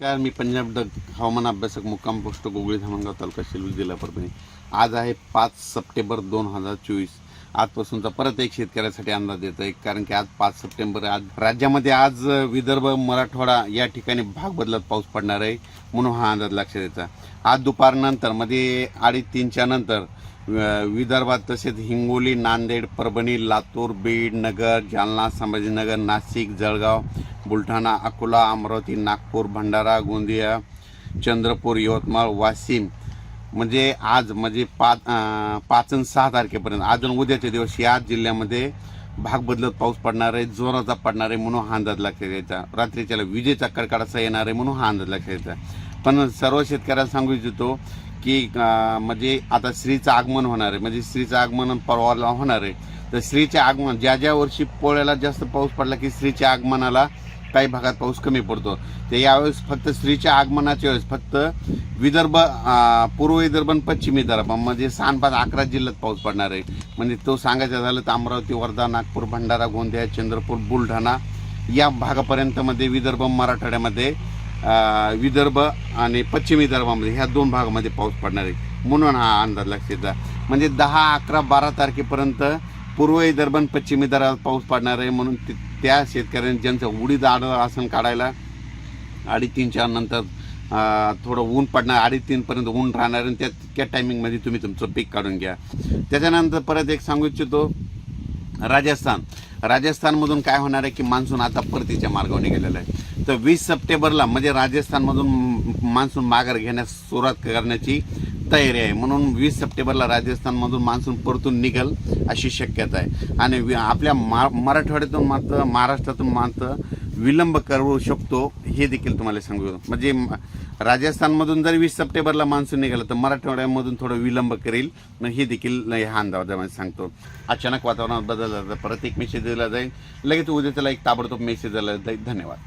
काय मी पंजाब डग हवामान अभ्यासक मुक्काम पोस्ट गोगळी धामणगाव तालुका शिलूर जिल्हा परभणी. आज आहे पाच सप्टेंबर दोन हजार चोवीस. आजपासूनचा परत एक शेतकऱ्यासाठी अंदाज देतो आहे कारण की आज पाच सप्टेंबर आज राज्यामध्ये आज विदर्भ मराठवाडा या ठिकाणी भाग बदलत पाऊस पडणार आहे म्हणून हा अंदाज लक्षात द्यायचा आज दुपारनंतर म्हणजे मध्ये अडीच तीनच्या नंतर विदर्भात तसेच हिंगोली नांदेड परभणी लातूर बीड नगर जालना संभाजीनगर नाशिक जळगाव बुलढाणा अकोला अमरावती नागपूर भंडारा गोंदिया चंद्रपूर यवतमाळ वाशिम. म्हणजे आज म्हणजे पाच पाच आणि सहा तारखेपर्यंत. आज आणि उद्याच्या दिवस या जिल्ह्यामध्ये भाग बदलत पाऊस पडणार आहे जोराचा पडणार आहे म्हणून हा अंदाज लक्षात यायचा. रात्रीच्याला विजेचा कडकडाचा येणार आहे म्हणून हा अंदाज लक्षात यायचा. पण सर्व शेतकऱ्यांना सांगू इच्छितो की म्हणजे आता स्त्रीचं आगमन होणार आहे. म्हणजे स्त्रीचं आगमन परवाला होणार आहे. तर स्त्रीचे आगमन ज्या ज्या वर्षी पोळ्याला जास्त पाऊस पडला की स्त्रीच्या आगमनाला काही भागात पाऊस कमी पडतो. ते यावेळेस फक्त स्त्रीच्या आगमनाच्या वेळेस फक्त विदर्भ पूर्व विदर्भ आणि पश्चिम विदर्भ म्हणजे सहा पाच अकरा जिल्ह्यात पाऊस पडणार आहे. म्हणजे तो सांगायचं झालं तर अमरावती वर्धा नागपूर भंडारा गोंदिया चंद्रपूर बुलढाणा या भागापर्यंतमध्ये विदर्भ मराठवाड्यामध्ये विदर्भ आणि पश्चिम विदर्भामध्ये ह्या दोन भागामध्ये पाऊस पडणार आहे. म्हणून हा अंदाज लक्षात येतात म्हणजे दहा अकरा बारा तारखेपर्यंत पूर्व विदर्भ आणि पश्चिम विदर्भात पाऊस पडणार आहे म्हणून ते- त्या शेतकऱ्यांनी ज्यांचं उडीद आड आसन काढायला अडीच नंतर थोडं ऊन पडणार अडीच तीनपर्यंत ऊन राहणार आणि त्या त्या टायमिंगमध्ये तुम्ही तुमचं पीक काढून घ्या. त्याच्यानंतर परत एक सांगू इच्छितो राजस्थान. राजस्थानमधून काय होणार आहे की मान्सून आता परतीच्या मार्गावर निघालेला आहे. तर वीस सप्टेंबरला म्हणजे राजस्थानमधून मान्सून माघार घेण्यास सुरुवात करण्याची तयारी आहे. म्हणून वीस सप्टेंबरला राजस्थानमधून मान्सून परतून निघल अशी शक्यता आहे. आणि वि- आपल्या मा मराठवाड्यातून मात्र महाराष्ट्रातून मात्र विलंब करू शकतो हे देखील तुम्हाला सांगू म्हणजे राजस्थानमधून जर वीस सप्टेंबरला मान्सून निघाला तर मराठवाड्यामधून थोडं विलंब करेल. मग हे देखील हा अंदाजामध्ये सांगतो. अचानक वातावरणात बदल जातं परत एक मेसेज दिला जाईल. लगेच उद्या त्याला एक ताबडतोब मेसेज दिला जाईल. धन्यवाद.